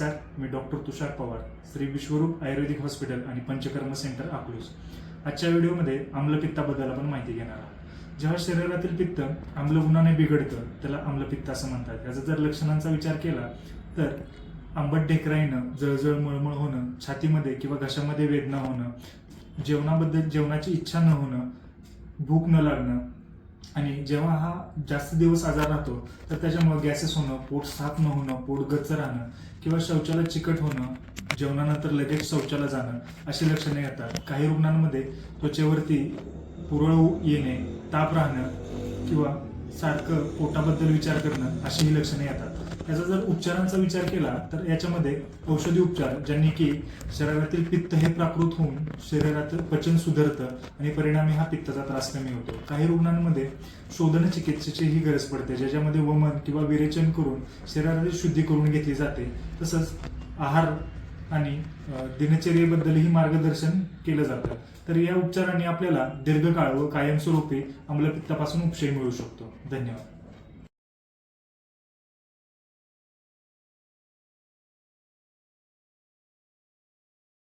Sir मी doctor Tushar Pawar Shri Vishwaroop Ayurvedic hospital आणि panchakarma centre Akluj. आजच्या व्हिडिओमध्ये आम्लपित्ताबद्दल आपण माहिती घेणार आहोत. जेव्हा शरीरातील पित्त आम्ल गुणाने बिघडतं त्याला आम्लपित्त असं म्हणतात. याचा जर लक्षणांचा विचार केला तर आंबट ढेकरा येणं जळजळ मळमळ होणं छातीमध्ये किंवा घशामध्ये वेदना होणं जेवणाबद्दल जेवणाची इच्छा न होणं भूक न लागणं आणि जेव्हा हा जास्त दिवस आजार राहतो तर त्याच्यामुळे गॅसेस होणं पोट साफ न होणं पोट गच्च राहणं किंवा शौचाला चिकट होणं जेवणानंतर लगेच शौचाला जाणं अशी लक्षणे येतात. काही रुग्णांमध्ये त्वचेवरती पुरळ येणे ताप राहणं किंवा सारखं पोटाबद्दल विचार करणं अशीही लक्षणे येतात. याचा जर उपचारांचा विचार केला तर याच्यामध्ये औषधी उपचार ज्यांनी की शरीरातील पित्त हे प्राकृत होऊन शरीरात पचन सुधारतं आणि परिणामी हा पित्ताचा त्रास कमी होतो. काही रुग्णांमध्ये शोधन चिकित्सेची ही गरज पडते ज्याच्यामध्ये वमन किंवा विरेचन करून शरीरातील शुद्धी करून घेतली जाते. तसंच आहार आणि दिनचर्येबद्दलही मार्गदर्शन केलं जातं. तर या उपचारांनी आपल्याला दीर्घकाळ व कायमस्वरूपी आम्लपित्तापासून उपशय मिळू शकतो. धन्यवाद.